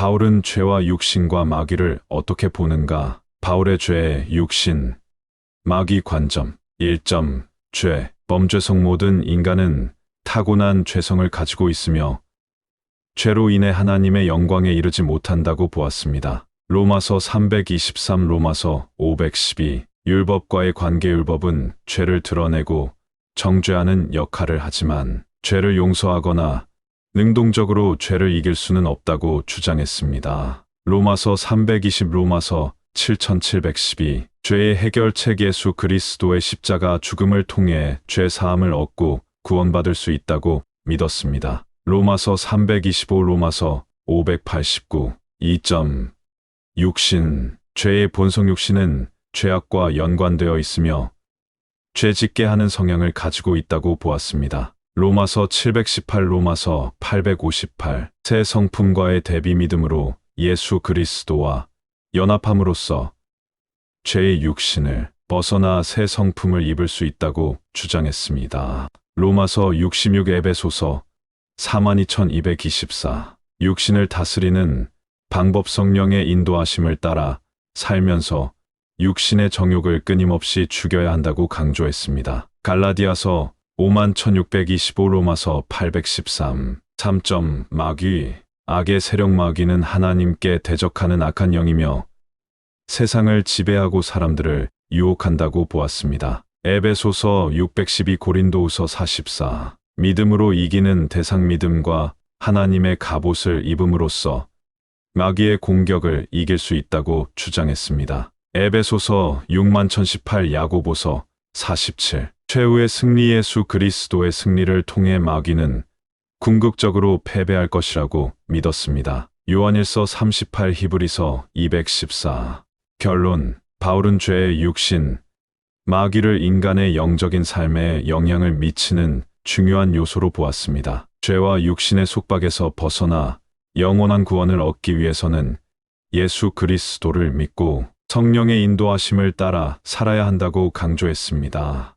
바울은 죄와 육신과 마귀를 어떻게 보는가? 바울의 죄, 육신, 마귀 관점 1점 죄, 범죄성 모든 인간은 타고난 죄성을 가지고 있으며 죄로 인해 하나님의 영광에 이르지 못한다고 보았습니다. 로마서 323 로마서 512 율법과의 관계 율법은 죄를 드러내고 정죄하는 역할을 하지만 죄를 용서하거나 능동적으로 죄를 이길 수는 없다고 주장했습니다. 로마서 320 로마서 7712 죄의 해결책 예수 그리스도의 십자가 죽음을 통해 죄 사함을 얻고 구원받을 수 있다고 믿었습니다. 로마서 325 로마서 589 2점 육신 죄의 본성 육신은 죄악과 연관되어 있으며 죄 짓게 하는 성향을 가지고 있다고 보았습니다. 로마서 718 로마서 858 새 성품과의 대비 믿음으로 예수 그리스도와 연합함으로써 죄의 육신을 벗어나 새 성품을 입을 수 있다고 주장했습니다. 로마서 66 에베소서 42,224 육신을 다스리는 방법 성령의 인도하심을 따라 살면서 육신의 정욕을 끊임없이 죽여야 한다고 강조했습니다. 갈라디아서 51,625 로마서 813 3점 마귀 악의 세력 마귀는 하나님께 대적하는 악한 영이며 세상을 지배하고 사람들을 유혹한다고 보았습니다. 에베소서 612 고린도후서 44 믿음으로 이기는 대상 믿음과 하나님의 갑옷을 입음으로써 마귀의 공격을 이길 수 있다고 주장했습니다. 에베소서 6018 야고보서 47 최후의 승리 예수 그리스도의 승리를 통해 마귀는 궁극적으로 패배할 것이라고 믿었습니다. 요한일서 38 히브리서 214 결론 바울은 죄의 육신 마귀를 인간의 영적인 삶에 영향을 미치는 중요한 요소로 보았습니다. 죄와 육신의 속박에서 벗어나 영원한 구원을 얻기 위해서는 예수 그리스도를 믿고 성령의 인도하심을 따라 살아야 한다고 강조했습니다.